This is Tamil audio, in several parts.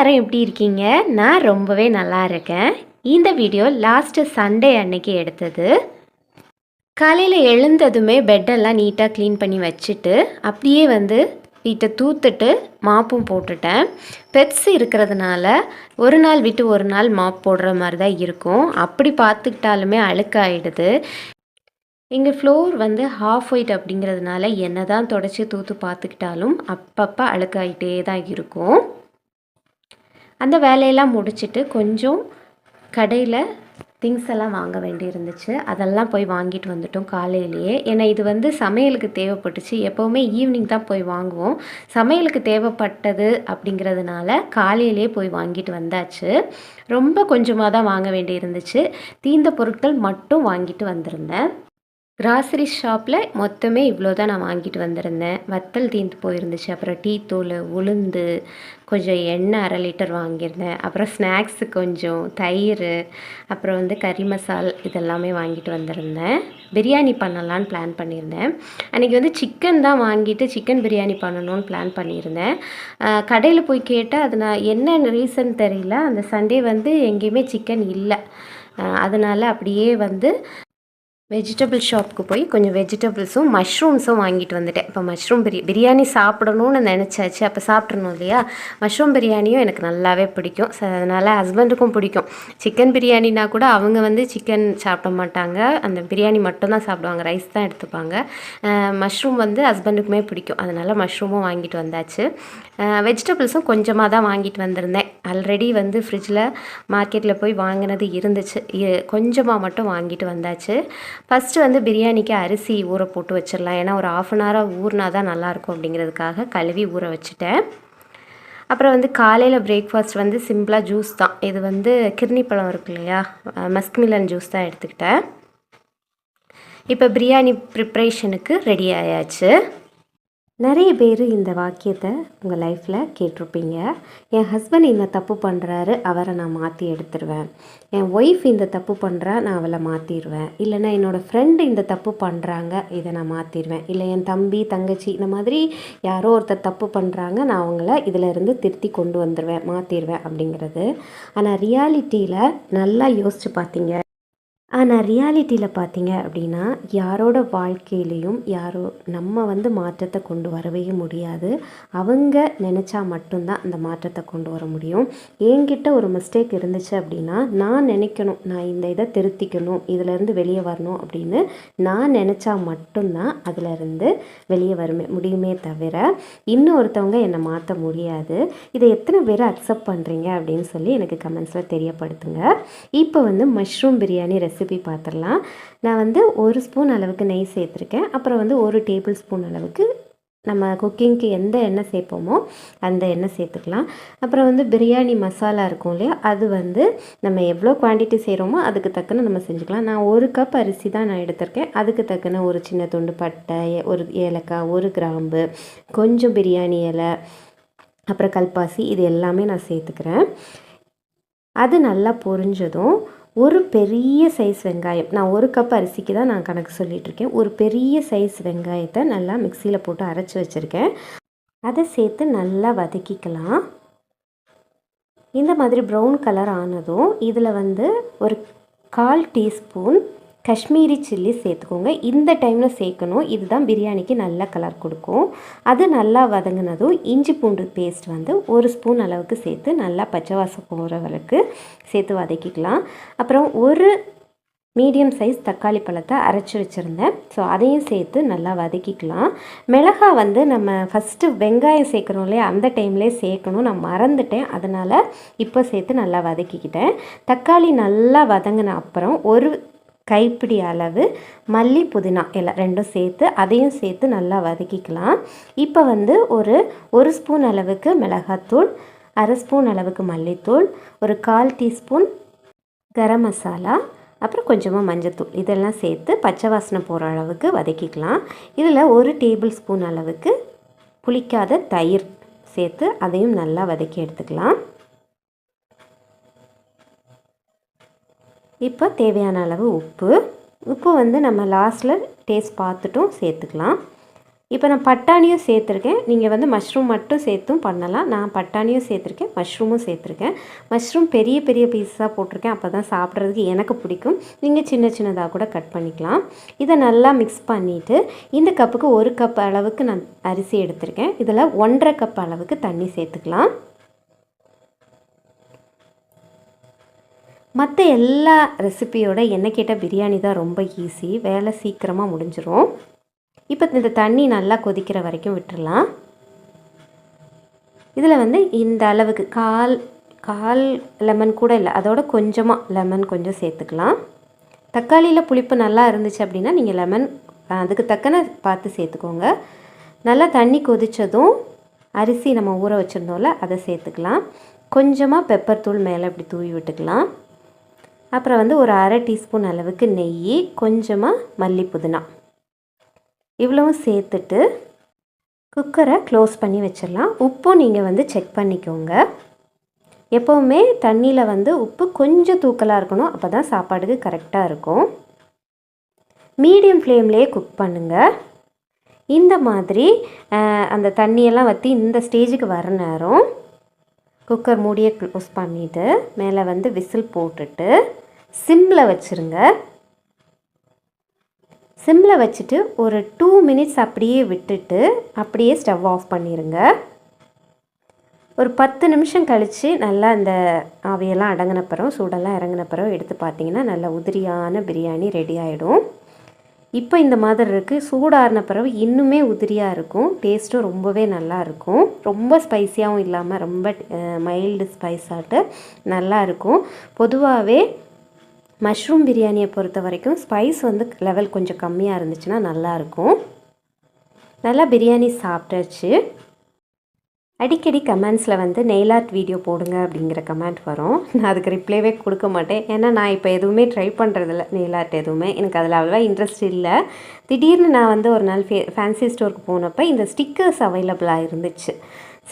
எல்லாரும் எப்படி இருக்கீங்க? நான் ரொம்பவே நல்லா இருக்கேன். இந்த வீடியோ லாஸ்ட்டு சண்டே அன்னைக்கு எடுத்தது. காலையில் எழுந்ததுமே பெட்டெல்லாம் நீட்டாக க்ளீன் பண்ணி வச்சுட்டு அப்படியே வந்து வீட்டை தூத்துட்டு மாப்பும் போட்டுட்டேன். பெட்ஸ் இருக்கிறதுனால ஒரு நாள் விட்டு ஒரு நாள் மாப் போடுற மாதிரி தான் இருக்கும். அப்படி பார்த்துக்கிட்டாலுமே அழுக்காயிடுது. எங்கள் ஃப்ளோர் வந்து ஹாஃப் ஒயிட் அப்படிங்கிறதுனால என்ன தான் தொடச்சி தூத்து பார்த்துக்கிட்டாலும் அப்பப்போ அழுக்காயிட்டே தான் இருக்கும். அந்த வேலையெல்லாம் முடிச்சுட்டு கொஞ்சம் கடையில் திங்ஸ் எல்லாம் வாங்க வேண்டி இருந்துச்சு அதெல்லாம் போய் வாங்கிட்டு வந்துட்டோம் காலையிலேயே. ஏன்னா இது வந்து சமையலுக்கு தேவைப்பட்டுச்சு. எப்போவுமே ஈவினிங் தான் போய் வாங்குவோம். சமையலுக்கு தேவைப்பட்டது அப்படிங்கிறதுனால காலையிலேயே போய் வாங்கிட்டு வந்தாச்சு. ரொம்ப கொஞ்சமாக தான் வாங்க வேண்டி இருந்துச்சு தீந்த பொருட்கள் மட்டும் வாங்கிட்டு வந்திருந்தேன். கிராசரி ஷாப்பில் மொத்தமே இவ்வளோ தான் நான் வாங்கிட்டு வந்திருந்தேன். வத்தல் தீந்து போயிருந்துச்சு. அப்புறம் டீ தூள் உளுந்து கொஞ்சம் எண்ணெய் அரை லிட்டர் வாங்கியிருந்தேன். அப்புறம் ஸ்நாக்ஸு கொஞ்சம் தயிர் அப்புறம் வந்து கறி மசால் இதெல்லாமே வாங்கிட்டு வந்திருந்தேன். பிரியாணி பண்ணலான்னு பிளான் பண்ணியிருந்தேன். அன்றைக்கி வந்து சிக்கன் தான் வாங்கிட்டு சிக்கன் பிரியாணி பண்ணணும்னு பிளான் பண்ணியிருந்தேன். கடையில் போய் கேட்டால் அது நான் என்ன ரீசன் தெரியல. அந்த சண்டே வந்து எங்கேயுமே சிக்கன் இல்லை. அதனால் அப்படியே வந்து வெஜிடபிள் ஷாப்புக்கு போய் கொஞ்சம் வெஜிடபிள்ஸும் மஷ்ரூம்ஸும் வாங்கிட்டு வந்துட்டேன். இப்போ மஷ்ரூம் பிரி பிரியாணி சாப்பிடணும்னு நினச்சாச்சு. அப்போ சாப்பிட்றணும் இல்லையா? மஷ்ரூம் பிரியாணியும் எனக்கு நல்லாவே பிடிக்கும். ஸோ அதனால் ஹஸ்பண்டுக்கும் பிடிக்கும். சிக்கன் பிரியாணினா கூட அவங்க வந்து சிக்கன் சாப்பிட மாட்டாங்க. அந்த பிரியாணி மட்டும்தான் சாப்பிடுவாங்க. ரைஸ் தான் எடுத்துப்பாங்க. மஷ்ரூம் வந்து ஹஸ்பண்டுக்குமே பிடிக்கும். அதனால் மஷ்ரூமும் வாங்கிட்டு வந்தாச்சு. வெஜிடபிள்ஸும் கொஞ்சமாக தான் வாங்கிட்டு வந்திருந்தேன். ஆல்ரெடி வந்து ஃப்ரிட்ஜில் மார்க்கெட்டில் போய் வாங்கினது இருந்துச்சு. இ- கொஞ்சமாக மட்டும் வாங்கிட்டு வந்தாச்சு. ஃபஸ்ட்டு வந்து பிரியாணிக்கு அரிசி ஊற போட்டு வச்சிடலாம் ஏன்னா ஒரு ஆஃப் அன் ஹவராக ஊறினா தான் நல்லாயிருக்கும் அப்படிங்கிறதுக்காக கழுவி ஊற வச்சுட்டேன். அப்புறம் வந்து காலையில் பிரேக்ஃபாஸ்ட் வந்து சிம்பிளாக ஜூஸ் தான். இது வந்து கிர்னி பழம் இருக்கு இல்லையா? மஸ்க்மிலன் ஜூஸ் தான் எடுத்துக்கிட்டேன். இப்போ பிரியாணி ப்ரிப்ரேஷனுக்கு ரெடி ஆயாச்சு. நிறைய பேர் இந்த வாக்கியத்தை உங்கள் லைஃப்பில் கேட்டிருப்பீங்க. என் ஹஸ்பண்ட் இந்த தப்பு பண்ணுறாரு அவரை நான் மாற்றி எடுத்துருவேன். என் ஒய்ஃப் இந்த தப்பு பண்ணுறா நான் அவளை மாற்றிடுவேன் இல்லைன்னா என்னோடய ஃப்ரெண்டு இந்த தப்பு பண்ணுறாங்க இதை நான் மாற்றிடுவேன் இல்லை என் தம்பி தங்கச்சி இந்த மாதிரி யாரோ ஒருத்தர் தப்பு பண்ணுறாங்க நான் அவங்கள இதில் இருந்து திருத்தி கொண்டு வந்துடுவேன் மாற்றிடுவேன் அப்படிங்கிறது. ஆனால் ரியாலிட்டியில் நல்லா யோசித்து பார்த்தீங்க ஆனால் ரியாலிட்டியில் பார்த்தீங்க அப்படின்னா யாரோட வாழ்க்கையிலையும் யாரோ நம்ம வந்து மாற்றத்தை கொண்டு வரவே முடியாது. அவங்க நினச்சா மட்டும்தான் அந்த மாற்றத்தை கொண்டு வர முடியும். என்கிட்ட ஒரு மிஸ்டேக் இருந்துச்சு அப்படின்னா நான் நினைக்கணும் நான் இந்த இதை திருத்திக்கணும் இதிலேருந்து வெளியே வரணும் அப்படின்னு நான் நினச்சா மட்டும்தான் அதிலேருந்து வெளியே வருமே முடியுமே தவிர இன்னொருத்தவங்க என்னை மாற்ற முடியாது. இதை எத்தனை பேர் அக்செப்ட் பண்ணுறீங்க அப்படின்னு சொல்லி எனக்கு கமெண்ட்ஸில் தெரியப்படுத்துங்க. இப்போ வந்து மஷ்ரூம் பிரியாணி ரெசிபி பார்த்துடலாம் நான் வந்து ஒரு ஸ்பூன் அளவுக்கு நெய் சேர்த்துருக்கேன். அப்புறம் வந்து ஒரு டேபிள் ஸ்பூன் அளவுக்கு நம்ம குக்கிங்க்கு எந்த எண்ணெய் சேர்ப்போமோ அந்த எண்ணெய் சேர்த்துக்கலாம். அப்புறம் வந்து பிரியாணி மசாலா இருக்கும் இல்லையா அது வந்து நம்ம எவ்வளோ குவான்டிட்டி செய்கிறோமோ அதுக்கு தக்கன நம்ம செஞ்சுக்கலாம். நான் ஒரு கப் அரிசி தான் நான் எடுத்திருக்கேன். அதுக்கு தக்கன ஒரு சின்ன துண்டு பட்டை ஏ- ஒரு ஏலக்காய் ஒரு கிராம்பு கொஞ்சம் பிரியாணி இலை அப்புறம் கல்பாசி இது எல்லாமே நான் சேர்த்துக்கிறேன். அது நல்லா பொரிஞ்சதும் ஒரு பெரிய சைஸ் வெங்காயம். நான் ஒரு கப் அரிசிக்கு தான் நான் கணக்கு சொல்லிகிட்ருக்கேன் ஒரு பெரிய சைஸ் வெங்காயத்தை நல்லா மிக்சியில் போட்டு அரைச்சி வச்சுருக்கேன். அதை சேர்த்து நல்லா வதக்கிக்கலாம். இந்த மாதிரி ப்ரௌன் கலர் ஆனதும் இதில் வந்து ஒரு கால் டீஸ்பூன் காஷ்மீரி சில்லி சேர்த்துக்கோங்க. இந்த டைமில் சேர்க்கணும். இதுதான் பிரியாணிக்கு நல்ல கலர் கொடுக்கும். அது நல்லா வதங்கினதும் இஞ்சி பூண்டு பேஸ்ட் வந்து ஒரு ஸ்பூன் அளவுக்கு சேர்த்து நல்லா பச்சை வாசம் போகிற சேர்த்து வதக்கிக்கலாம். அப்புறம் ஒரு மீடியம் சைஸ் தக்காளி பழத்தை அரைச்சி வச்சுருந்தேன். ஸோ அதையும் சேர்த்து நல்லா வதக்கிக்கலாம். மிளகாய் வந்து நம்ம ஃபஸ்ட்டு வெங்காயம் சேர்க்குறோம் இல்லையா? அந்த டைம்லேயே சேர்க்கணும். நான் மறந்துட்டேன். அதனால் இப்போ சேர்த்து நல்லா வதக்கிக்கிட்டேன். தக்காளி நல்லா வதங்கின அப்புறம் ஒரு கைப்பிடி அளவு மல்லி புதினா எல்லாம் ரெண்டும் சேர்த்து அதையும் சேர்த்து நல்லா வதக்கிக்கலாம். இப்போ வந்து ஒரு ஒரு ஸ்பூன் அளவுக்கு மிளகாத்தூள் அரை ஸ்பூன் அளவுக்கு மல்லித்தூள் ஒரு கால் டீஸ்பூன் கரம் மசாலா அப்புறம் கொஞ்சமாக மஞ்சத்தூள். இதெல்லாம் சேர்த்து பச்சை வாசனை போகிற அளவுக்கு வதக்கிக்கலாம். இதில் ஒரு டேபிள் ஸ்பூன் அளவுக்கு புளிக்காத தயிர் சேர்த்து அதையும் நல்லா வதக்கி எடுத்துக்கலாம். இப்போ தேவையான அளவு உப்பு. உப்பு வந்து நம்ம லாஸ்ட்டில் டேஸ்ட் பார்த்துட்டும் சேர்த்துக்கலாம். இப்போ நான் பட்டாணியும் சேர்த்துருக்கேன். நீங்கள் வந்து மஷ்ரூம் மட்டும் சேர்த்தும் பண்ணலாம். நான் பட்டாணியும் சேர்த்துருக்கேன் மஷ்ரூமும் சேர்த்துருக்கேன். மஷ்ரூம் பெரிய பெரிய பீஸாக போட்டிருக்கேன். அப்போ தான் சாப்பிட்றதுக்கு எனக்கு பிடிக்கும். நீங்கள் சின்ன சின்னதாக கூட கட் பண்ணிக்கலாம். இதை நல்லா மிக்ஸ் பண்ணிவிட்டு இந்த கப்புக்கு ஒரு கப் அளவுக்கு நான் அரிசி எடுத்திருக்கேன். இதில் ஒன்றரை கப் அளவுக்கு தண்ணி சேர்த்துக்கலாம். மற்ற எல்லா ரெசிபியோட என்ன கேட்டால் பிரியாணி தான் ரொம்ப ஈஸி வேலை சீக்கிரமாக முடிஞ்சிடும் இப்போ இந்த தண்ணி நல்லா கொதிக்கிற வரைக்கும் விட்டுடலாம் இதில் வந்து இந்த அளவுக்கு கால் கால் லெமன் கூட இல்லை அதோட கொஞ்சமாக லெமன் கொஞ்சம் சேர்த்துக்கலாம். தக்காளியில் புளிப்பு நல்லா இருந்துச்சு அப்படின்னா நீங்கள் லெமன் அதுக்கு தக்கன பார்த்து சேர்த்துக்கோங்க. நல்லா தண்ணி கொதித்ததும் அரிசி நம்ம ஊற வச்சுருந்தோம்ல அதை சேர்த்துக்கலாம். கொஞ்சமாக பெப்பர் தூள் மேலே இப்படி தூவி விட்டுக்கலாம். அப்புறம் வந்து ஒரு அரை டீஸ்பூன் அளவுக்கு நெய் கொஞ்சமாக மல்லி புதினா இவ்வளவும் சேர்த்துட்டு குக்கரை க்ளோஸ் பண்ணி வச்சிடலாம். உப்பும் நீங்கள் வந்து செக் பண்ணிக்கோங்க. எப்போவுமே தண்ணியில் வந்து உப்பு கொஞ்சம் தூக்கலாக இருக்கணும். அப்போ தான் சாப்பாடுக்கு கரெக்டாக இருக்கும். மீடியம் ஃப்ளேம்லேயே குக் பண்ணுங்கள் இந்த மாதிரி அந்த தண்ணியெல்லாம் வற்றி இந்த ஸ்டேஜுக்கு வர நேரம் குக்கர் மூடியை க்ளோஸ் பண்ணிவிட்டு மேலே வந்து விசில் போட்டுட்டு சிம்மில் வச்சுருங்க. சிம்மில் வச்சுட்டு ஒரு டூ மினிட்ஸ் அப்படியே விட்டுட்டு அப்படியே ஸ்டவ் ஆஃப் பண்ணிடுங்க ஒரு பத்து நிமிஷம் கழித்து நல்லா அந்த ஆவியெல்லாம் அடங்கினப்புறம் சூடெல்லாம் இறங்கினப்புறம் எடுத்து பார்த்தீங்கன்னா நல்லா உதிரியான பிரியாணி ரெடி ஆகிடும் இப்போ இந்த மாதிரி இருக்குது சூடாறின பிறகு இன்னுமே உதிரியாக இருக்கும். டேஸ்ட்டும் ரொம்பவே நல்லா இருக்கும். ரொம்ப ஸ்பைஸியாகவும் இல்லாமல் ரொம்ப மைல்டு ஸ்பைஸாட்டு நல்லா இருக்கும். பொதுவாகவே மஷ்ரூம் பிரியாணியை பொறுத்த வரைக்கும் ஸ்பைஸ் வந்து லெவல் கொஞ்சம் கம்மியாக இருந்துச்சுன்னா நல்லாயிருக்கும் நல்லா பிரியாணி சாப்பிட்டாச்சு. அடிக்கடி கமெண்ட்ஸில் வந்து நெயில் ஆர்ட் வீடியோ போடுங்க அப்படிங்கிற கமெண்ட் வரும். நான் அதுக்கு ரிப்ளைவே கொடுக்க மாட்டேன். ஏன்னா நான் இப்போ எதுவுமே ட்ரை பண்ணுறதில்ல நெயில் ஆர்ட் எதுவுமே. எனக்கு அதில் அவ்வளோவா இன்ட்ரெஸ்ட் இல்லை. திடீர்னு நான் வந்து ஒரு நாள் ஃபே ஃபேன்சி ஸ்டோருக்கு போனப்போ இந்த ஸ்டிக்கர்ஸ் அவைலபிளாக இருந்துச்சு.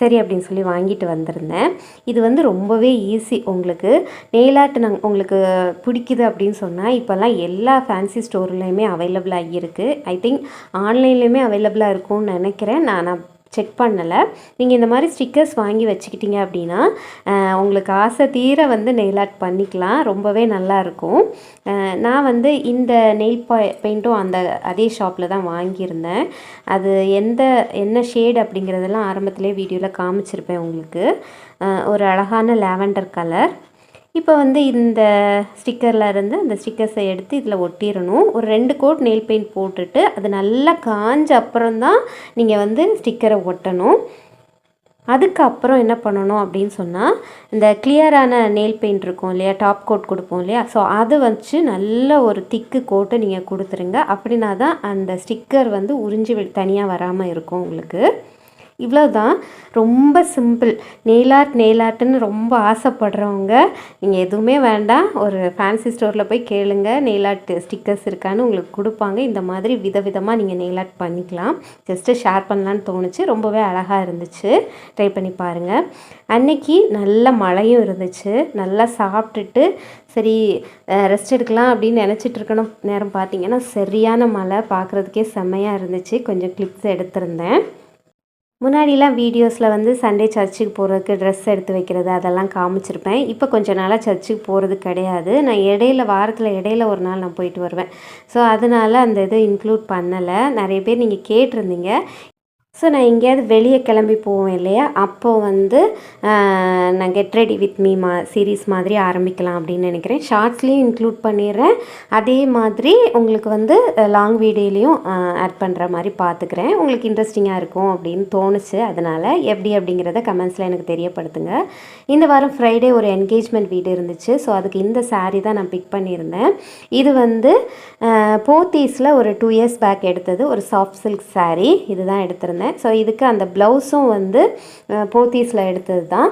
சரி அப்படின்னு சொல்லி வாங்கிட்டு வந்திருந்தேன். இது வந்து ரொம்பவே ஈஸி உங்களுக்கு நெயிலாட்டு நாங்கள் உங்களுக்கு பிடிக்குது அப்படின்னு சொன்னால் இப்போல்லாம் எல்லா ஃபேன்சி ஸ்டோர்லேயுமே அவைலபிளாக இருக்குது ஐ திங்க் ஆன்லைன்லேயுமே அவைலபிளாக இருக்கும்னு நினைக்கிறேன். நான் செக் பண்ணலை. நீங்கள் இந்த மாதிரி ஸ்டிக்கர்ஸ் வாங்கி வச்சுக்கிட்டீங்க அப்படின்னா உங்களுக்கு ஆசை தீர வந்து நெயில் ஆர்ட் பண்ணிக்கலாம். ரொம்பவே நல்லாயிருக்கும் நான் வந்து இந்த நெயில் பெயிண்ட்டும் அந்த அதே ஷாப்பில் தான் வாங்கியிருந்தேன். அது எந்த என்ன ஷேட் அப்படிங்கிறதெல்லாம் ஆரம்பத்திலே வீடியோவில் காமிச்சிருப்பேன் உங்களுக்கு. ஒரு அழகான லாவெண்டர் கலர் இப்போ வந்து இந்த ஸ்டிக்கரில் இருந்து அந்த ஸ்டிக்கர்ஸை எடுத்து இதில் ஒட்டிடணும். ஒரு ரெண்டு கோட் நெயில் பெயிண்ட் போட்டுட்டு அது நல்லா காஞ்ச அப்புறம் தான் நீங்கள் வந்து ஸ்டிக்கரை ஒட்டணும். அதுக்கப்புறம் என்ன பண்ணணும் அப்படின்னு சொன்னால் இந்த கிளியரான நெயில் பெயிண்ட் இருக்கும் இல்லையா டாப் கோட் கொடுப்போம் இல்லையா? ஸோ அதை வச்சு நல்ல ஒரு திக்கு கோட்டை நீங்கள் கொடுத்துருங்க. அப்படின்னா தான் அந்த ஸ்டிக்கர் வந்து உறிஞ்சி தனியாக வராமல் இருக்கும் உங்களுக்கு. இவ்வளோ தான் ரொம்ப சிம்பிள் நெயில் ஆர்ட் நெயில் ஆர்ட்டுன்னு ரொம்ப ஆசைப்படுறவங்க நீங்கள் எதுவுமே வேண்டாம். ஒரு ஃபேன்சி ஸ்டோரில் போய் கேளுங்க. நெயில் ஆர்ட் ஸ்டிக்கர்ஸ் இருக்கான்னு உங்களுக்கு கொடுப்பாங்க. இந்த மாதிரி விதவிதமாக நீங்கள் நெயில் ஆர்ட் பண்ணிக்கலாம். ஜஸ்ட்டு ஷேர் பண்ணலான்னு தோணுச்சு. ரொம்பவே அழகாக இருந்துச்சு. ட்ரை பண்ணி பாருங்கள் அன்னைக்கு நல்ல மழையும் இருந்துச்சு. நல்லா சாப்பிட்டுட்டு சரி ரெஸ்ட் எடுக்கலாம் அப்படின்னு நினச்சிட்டு இருக்கணும் நேரம் பார்த்தீங்கன்னா சரியான மழை பார்க்குறதுக்கே செம்மையாக இருந்துச்சு. கொஞ்சம் கிளிப்ஸ் எடுத்திருந்தேன். முன்னாடிலாம் வீடியோஸில் வந்து சண்டே சர்ச்சுக்கு போகிறதுக்கு ட்ரெஸ் எடுத்து வைக்கிறது அதெல்லாம் காமிச்சிருப்பேன். இப்போ கொஞ்சம் நாளாக சர்ச்சுக்கு போகிறது கிடையாது. நான் இடையில வாரத்தில் இடையில ஒரு நாள் நான் போயிட்டு வருவேன். ஸோ அதனால் அந்த இது இன்க்ளூட் பண்ணலை. நிறைய பேர் நீங்கள் கேட்டிருந்தீங்க. ஸோ நான் எங்கேயாவது வெளியே கிளம்பி போவேன் இல்லையா? அப்போது வந்து நான் கெட் ரெடி வித் மீ மா சீரீஸ் மாதிரி ஆரம்பிக்கலாம் அப்படின்னு நினைக்கிறேன். ஷார்ட்ஸ்லேயும் இன்க்ளூட் பண்ணிடுறேன். அதே மாதிரி உங்களுக்கு வந்து லாங் வீடியோலையும் ஆட் பண்ணுற மாதிரி பார்த்துக்கிறேன். உங்களுக்கு இன்ட்ரெஸ்டிங்காக இருக்கும் அப்படின்னு தோணுச்சு. அதனால் எப்படி அப்படிங்கிறத கமெண்ட்ஸில் எனக்கு தெரியப்படுத்துங்க. இந்த வாரம் ஃப்ரைடே ஒரு என்கேஜ்மெண்ட் வீடு இருந்துச்சு. ஸோ அதுக்கு இந்த சாரீ தான் நான் பிக் பண்ணியிருந்தேன். இது வந்து போத்தீஸில் ஒரு டூ இயர்ஸ் பேக் எடுத்தது. ஒரு சாஃப்ட் சில்க் சாரீ இதுதான் எடுத்திருந்தேன். ஸோ இதுக்கு அந்த ப்ளவுஸும் வந்து போத்தீஸில் எடுத்தது தான்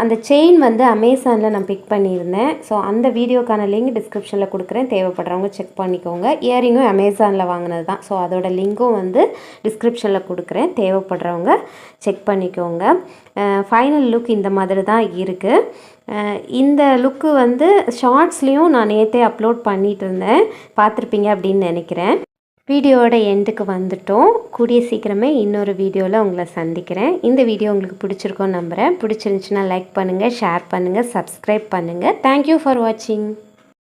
அந்த செயின் வந்து அமேசானில் நான் பிக் பண்ணியிருந்தேன். ஸோ அந்த வீடியோக்கான லிங்க் டிஸ்கிரிப்ஷனில் கொடுக்குறேன். தேவைப்படுறவங்க செக் பண்ணிக்கோங்க. இயரிங்கும் அமேசானில் வாங்கினது தான் ஸோ அதோட லிங்க்கும் வந்து டிஸ்கிரிப்ஷனில் கொடுக்குறேன். தேவைப்படுறவங்க செக் பண்ணிக்கோங்க. ஃபைனல் லுக் இந்த மாதிரி தான் இருக்குது இந்த லுக்கு வந்து ஷார்ட்ஸ்லேயும் நான் நேற்றே அப்லோட் பண்ணிகிட்டு இருந்தேன். பார்த்துருப்பீங்க அப்படின்னு நினைக்கிறேன். வீடியோவோட எண்டுக்கு வந்துட்டோம். கூடிய சீக்கிரமே இன்னொரு வீடியோவில் உங்களை சந்திக்கிறேன். இந்த வீடியோ உங்களுக்கு பிடிச்சிருக்கோன்னு நம்புகிறேன் பிடிச்சிருந்துச்சுன்னா லைக் பண்ணுங்கள் ஷேர் பண்ணுங்கள் சப்ஸ்கிரைப் பண்ணுங்கள் தேங்க்யூ ஃபார் வாட்சிங்